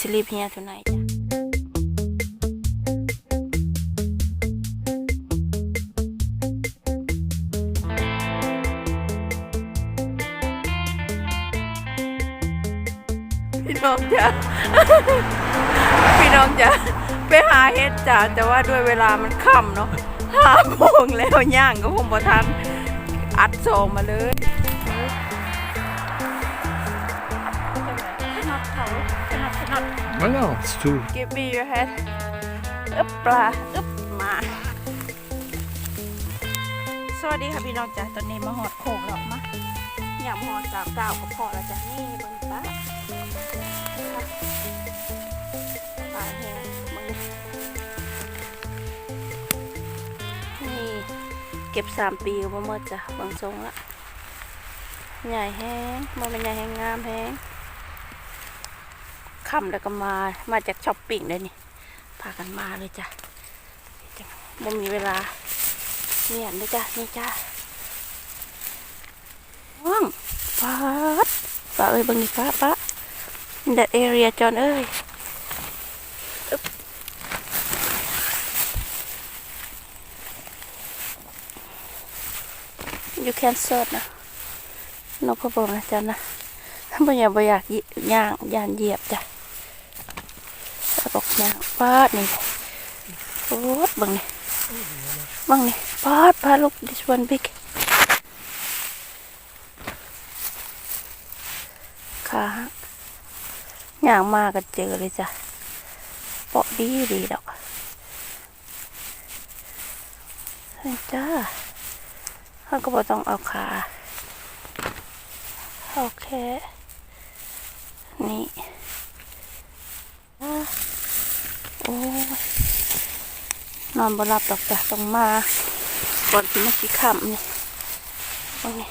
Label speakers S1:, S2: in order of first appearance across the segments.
S1: sleep here tonight จ้ะพี่น้องจ้ะพี่น้องจ้ะไปหาเฮ็ดจ้ะแต่ว่าด้วยเวลามันค่ำเนาะห้าโมงแล้วย่างก็คงบ่ทันอัดโซมาเลย
S2: Well, no, it's too.
S1: Give me your head อึบปลาอึบมา สวัสดีค่ะพี่น้องจ้ะตอนนี้มาหอดโขงแล้วมาอยากมาหอดสามดาวก็พอแล้วจ้ะนี่เบนป้าปลาแห้งมึงนี่เก็บสามปีก็บ่หมดจ้ะบางทรงละใหญ่แห้งมันเป็นใหญ่แห้งงามแห้ง ค่ำแล้วก็มา มาจากช้อปปิ้งเลยนี่ พากันมาเลยจ้ะจังบ่มีเวลาเนี่ยเลยจ้ะนี่จ้ะว่างป้าป้าเอ้ยบังนี่ป้าป้า that area จอนเอ้ยอึ๊บ you can search นะ no problem นะจ๊ะนะบ่อยากบ่อยากยิย่างยานเหยียบจ้ะ แล้วบอกย่างปาดนี่โอ้ดบังนี่บังนี่ปาดปาดลูก this one big ขาหักย่างมากก็เจอเลยจ้ะเปาะดีดีดอกจ้าเขาก็บอต้องเอาขาโอเคนี่อะโอ้ย นอนบ่หลับดอกจ้ะต้องมาก่อนที่มันสิค่ำนี่ตรงนี้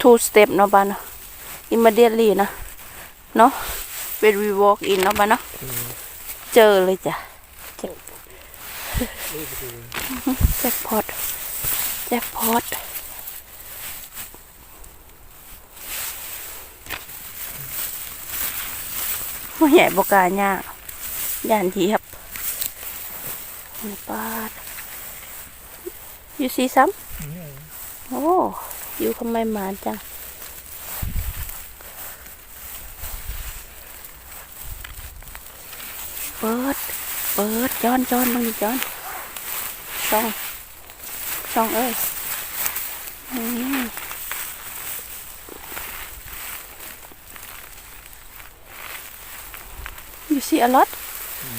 S1: two step เนาะบ้านเนาะ immediately นะเนาะ when we walk in เนาะบ้านเนาะเจอเลยจ้ะแจ็คแจ็คพอตแจ็คพอต หัวใหญ่บกล้าย่าย่านเหยียบนี่ปาด you see some โอ้อยู่ทำไมหมาจังเปิด เปิดจอนจอนมึงจอนช่องช่องเอ้ยนี่ ซีอลอต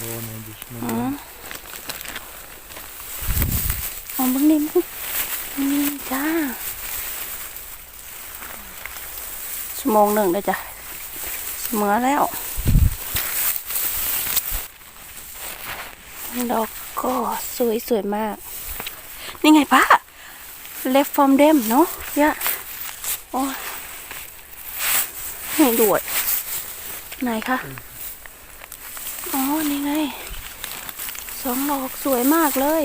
S2: No, no, this
S1: อ๋อ
S2: one.
S1: มองเบึงนี่มึงนี่จ้าชั่วโมงหนึ่งเลยจ้ะเสมอแล้ว ดอกก็สวยสวยมาก นี่ไงป้า left from them เนาะยะโอ้ยนี่ด้วย ไหนคะ อ๋อ นี่ไง สองดอกสวยมากเลย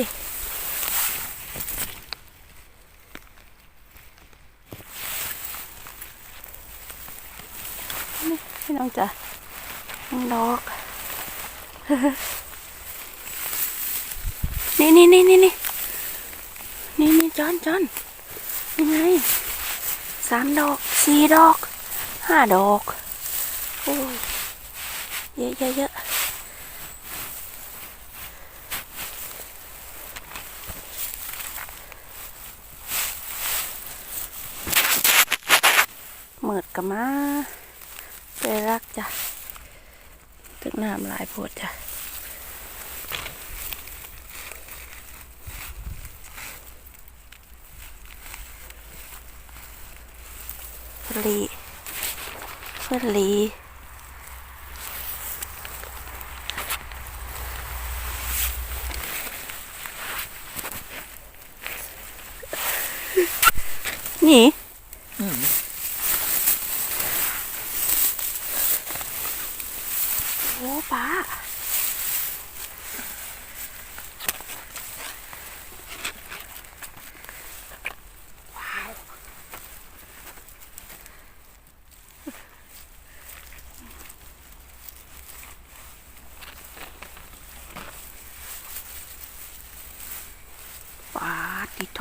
S1: นี่พี่น้องจ้ะน้องดอก นี่นี่นี่นี่นี่นี่นี่จอนจอนยังไงสามดอกสี่ดอกห้าดอก โอ้ยเยอะเยอะเยอะเหมือด กับมาไปรักจ้ะตึกน้ำหลายโพดจ้ะลีเพื่อนลีนี่โอ้ป้า ติโท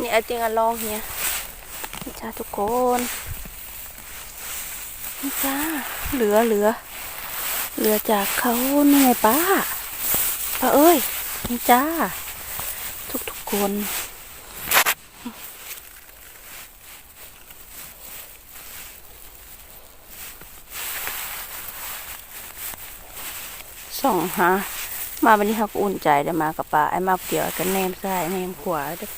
S1: นี่ไอติงอะลองเฮียนี่จ้าทุกคนนี่จ้าเหลือเหลือ เหลือจากเขานี่ไงป้าป้าเอ้ยนี่จ้า ทุกทุกคนส่องหา มาวันนี้เขาก็อุ่นใจได้มากับป้าไอ้มาเกี่ยวกันแนมซ้ายแนมขวาเด้อ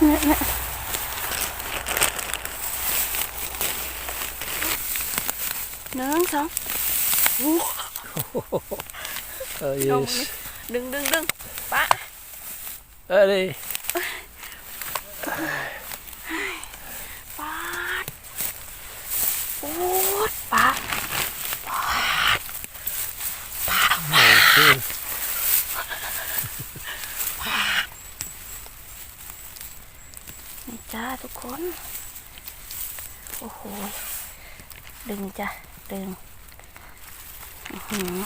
S1: เนี่ยเนี่ยหนึ่งสองโอ้
S2: Uh,
S1: ลง
S2: yes.
S1: นี่ดึงดึงดึงป้า
S2: Allez.
S1: ปาดโอ้ดป้า
S2: Okay.
S1: นี่จ้าทุกคน โอ้โห ดึงจ้ะ ดึง อื้อหือ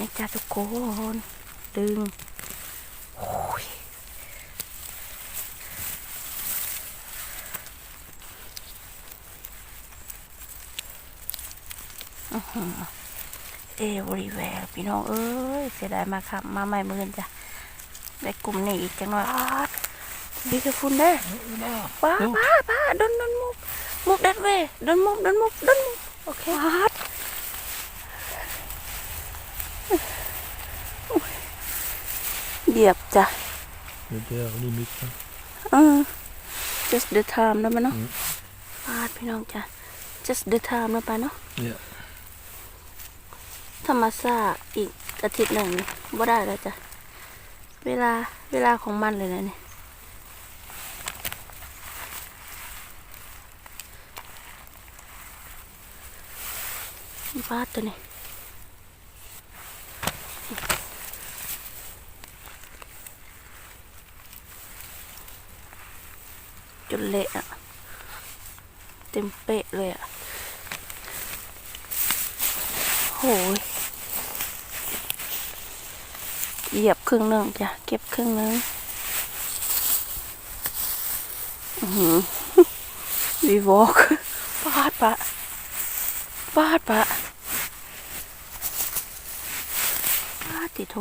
S1: นี่จ้าทุกคน ดึงโอ้ยเอวรีแวร์พี่น้องเอ้ย เสียดายมากครับ มาใหม่มือนจ้ะได้กลุ่มนี้อีกจังหน่อยดีกับคุณเด้อป้าป้าป้าดนดนมุกมุกดัดเวดนมุกดนมุกดนมุกโอเคป้าด เหยียบจ้ะ
S2: Met de limiet.
S1: เออ just the time นะมันเนาะ
S2: อืม
S1: ป้าดพี่น้องจ้ะ just the time นะป้าเนาะ
S2: Ja.
S1: ธรรมศาสตร์อีกอาทิตย์หนึ่งนี่บ่ได้แล้วจ้ะ เวลาเวลาของมันเลยนะเนี่ยบ้าตัวนี้ จนเละอะเต็มเป๊ะเลยอะโหยเหยียบครึ่งหนึ่งจ้ะ เก็บครึ่งหนึงอื้อหือวีวอลกฟาดปะฟาดปะฟาดติโท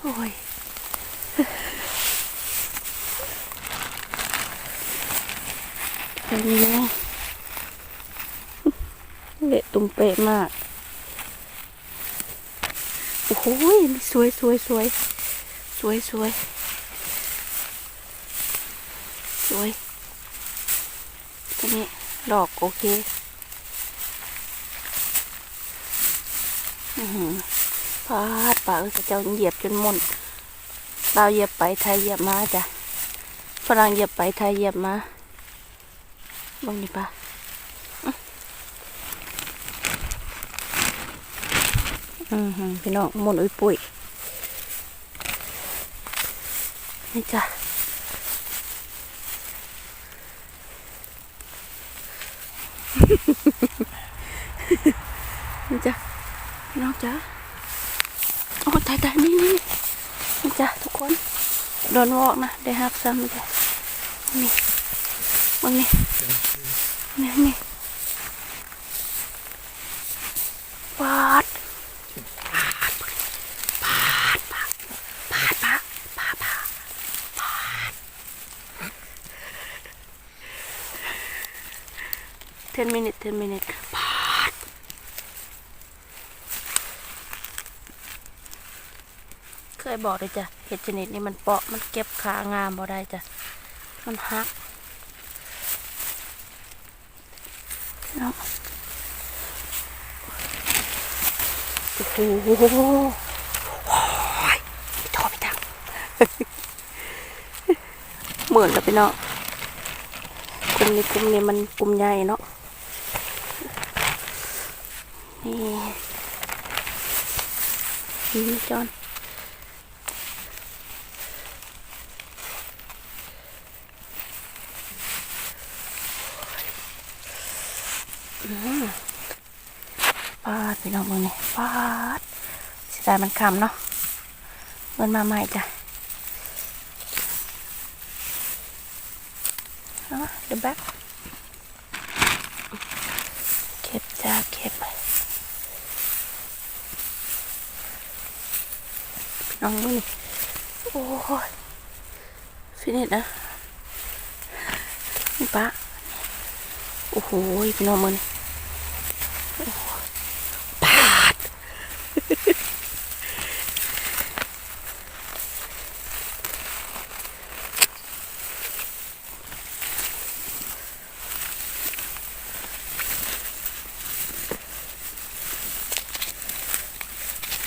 S1: โอ้ย เป็นไงเละตุ้มเป๊ะมาก โอ้โหสวยสวยสวยสวยสวยสวยตัวนี้ดอกโอเคพาดป่าเออเจ้าเหยียบจนหมุนเราเหยียบไปไทยเหยียบมาจ้ะฝรั่งเหยียบไปไทยเหยียบมา บังนี่ปะอือหือพี่น้องหมุนอุ้ยปุ๋ยนี่จ้ะนี่จ้ะพี่น้องจ้ะโอ้ตายตายนี่นี่นี่จ้ะทุกคนโดนวอกนะได้ฮับซ้ำจ้ะนี่ มึงนี่นี่นี่ปาด10 minutes 10 minutes พาดเคยบอกเลยจ้ะเห็ดชนิดนี้มันเปาะมันเก็บขางามบ่ได้จ้ะมันหัก เนาะโอ้โหโอ้ยพี่ทอพี่ตังเหมือนแล้วพี่น้องกลุ่มนี้กลุ่มนี้มันกลุ่มใหญ่เนาะนี่นี่จอน ปาดพี่น้องมึงนี่ปาดสียดายมันคำเนาะเงินมาใหม่จ้ะ Ah, the back. เก็บจ้าเก็บน้องมือนี่โอ้ยฟินิชนะนี่ปะโอ้โหพี่น้องมือนี่โอ้โหปาด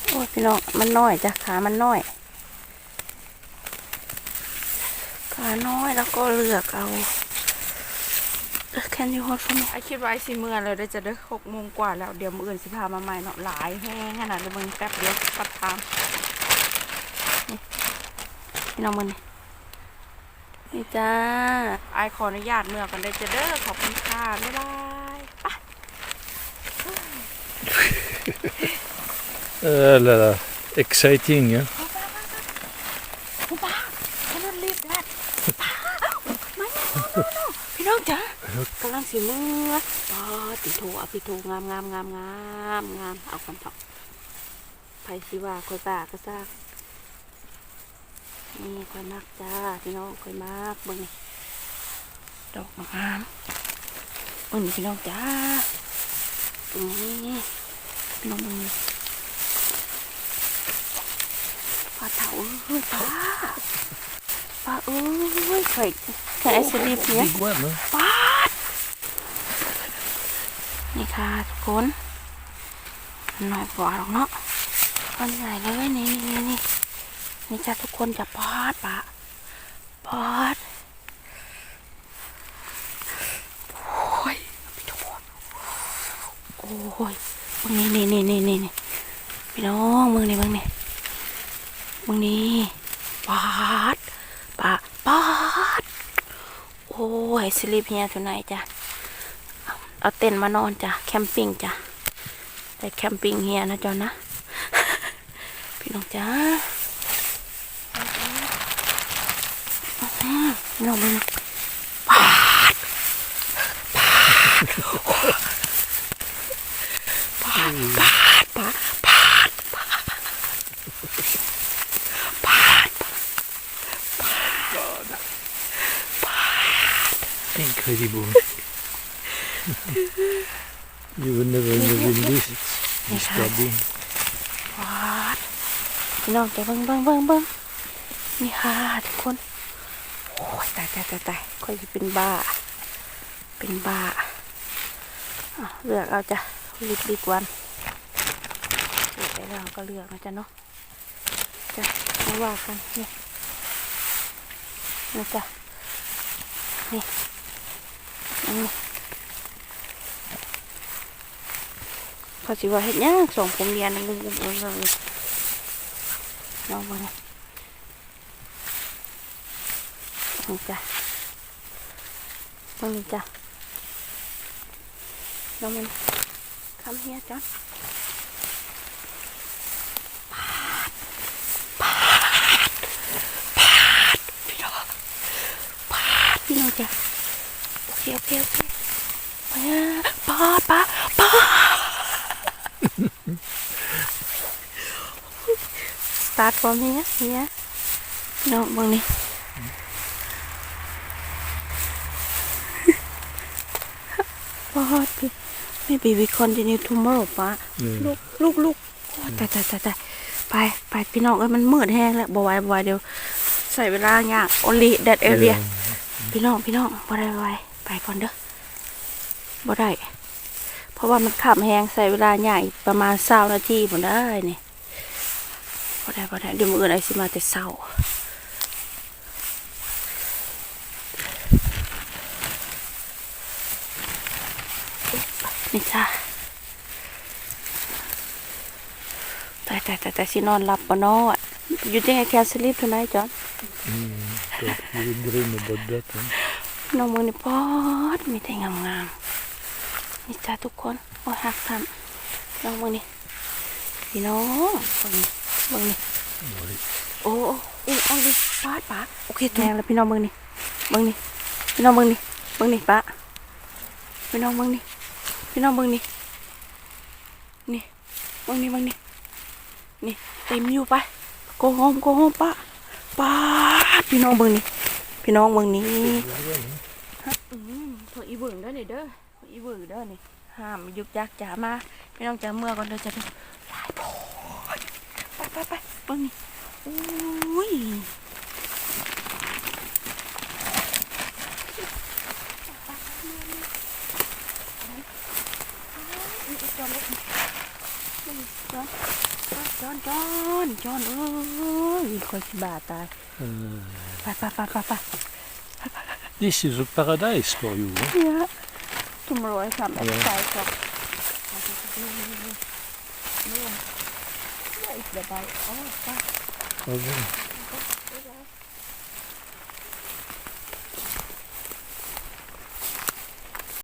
S1: โอ้ย พี่น้องมันน้อยจ้ะขามันน้อยขาน้อยแล้วก็เลือกเอาแคนยูฮอตฟอร์ม
S3: ไอคิดไว้สิเมื่อเลยได้จะได้หกโมงกว่าแล้วเดี๋ยวมืออื่นสิพามาใหม่เนาะหลายแห้งขนาดเลยมึงแป๊บเดียวปัดทาม
S1: พี่น้องมันนี่นี่จ้า
S3: ไอขออนุญาตเมื่อกันได้จะเด้อขอบคุณค่ะบ๊ายบายไป
S2: Uh, la, la. Exciting, yeah.
S3: คุณป้าฉันนั่นรีบแดดป้าไม่ไม่ไม่ไม่พี่น้องจ๋ากำลังสิเมื่อป้าติโทเอาติโทงามงามงามงามงามเอาคำตอบไผสิว่าคอยป้าก็ซากนี่คอยมากจ้าพี่น้องคอยมากเบิ่งดอกมะขามเบิ่งพี่น้องจ้าตรงนี้พี่น้องเบิ่งนี่ปลา เถาเอ้ยปลาปลาเอ้ยเคย
S1: แค่ไอซ์ลีฟเนี่ย
S2: Big one, huh?
S3: ปลาด
S1: นี่ค่ะทุกคนมันน้อยกว่าหรอกเนาะมันใหญ่เลยนี่นี่นี่นี่จ้าทุกคนจะปอดปะปอดโอ้ยพี่ทุกคนโอ้ยมึงนี่นี่นี่นี่นี่นี่พี่น้องมึงนี่มึงนี่ มึงนี่ปอดปะปอดโอ้ยสลิปเฮียทุนไหนจ้ะเอาเต็นท์มานอนจ้ะแคมปิ้งจ้ะแต่แคมปิ้งเฮียนะจอนนะ พี่น้องจ้าพี่น้องมึงปาดปาดปาดปาดปาดปาดปาดปาด
S2: Incredible. You would never imagine this. It's disturbing.
S1: ปาดพี่น้องจะเบิ่งเบิ่งเบิ่งเบิ่งนี่ค่ะทุกคน โอ้ยตายตายตายตายค่อยจะเป็นบ้า เป็นบ้าเลือกเอาจ้ะลิบลิบวันเลือกไปแล้วก็เลือกนะจ๊ะเนาะจ้ะไม่ว่ากันนี่นี่จ้ะนี่นี่ พอสิว่าเห็ดหยังส่งผมเรียนงงงงงงลองมาเลยนี่จ้ะตรงนี้จ้ะลองมันคำเฮียจ้ะพี่น้องปาดพี่น้องจ้ะโอเคโอเคโอเคไปอะปา ตัดพร้อมเนี้ยเนี่ยน้องบังนี้พอดพี่ไม่บีวิคอนจะนิวทูมอร์ป้าลูกลูกลูกแต่แต่แต่แต่ไปไปพี่น้องเอ้ยมันมืดแห้งแล้วบวายบวายเดี๋ยว ใส่เวลายากโอลิ
S2: แดดเอเรี
S1: พี่น้องพี่น้องบวายบวายไปก่อนเด้อบ่ไยเพราะว่ามันขับแห้งใส่เวลาใหญ่ประมาณเศร้านาทีผมได้เนี่ย บ่ได้บ่ได้เดี๋ยวมื้ออื่นไอ้สิมาแต่เศร้านี่จ้าแต่แต่แต่แต่สินอนหลับปะเนาะ You think I can sleep tonight John
S2: But you will dream about that. Huh?
S1: น้องมือนี่ปอดมีแต่งามๆนี่จ้าทุกคน โอ้ยหักทำน้องมือนี่พี่น้องเบิ่งนี่ เบิ่งนี่โอ้โอ้โอ้เอาดิปาดปาดโอเคแรงแล้วพี่น้องเบิ่งนี่เบิ่งนี่พี่น้องเบิ่งนี่เบิ่งนี่ปะพี่น้องเบิ่งนี่พี่น้องเบิ่งนี่นี่เบิ่งนี่เบิ่งนี่นี่เต็มอยู่ไปโกโฮมโกโฮมปะปาดพี่น้องเบิ่งนี่พี่น้องเบิ่งนี่ฮะอืมโถอีเบิ่งเด้อนี่เด้อโถอีเบิ่งเด้อนี่ห้ามยุกยักจ๋ามาพี่น้องจ๋าเมื่อก่อนเด้อจ้ะเด้อหลายโพด ไปไปไปเบิ่งนี่อุ้ยจอนจอนจอนเอ้ยคอยสิบาตาย
S2: Uh,
S1: ไปไปไปไปไป
S2: this is a paradise for you. Huh?
S1: เนี่ยทุ่มร้อย de bal.
S2: Bak. Hazır.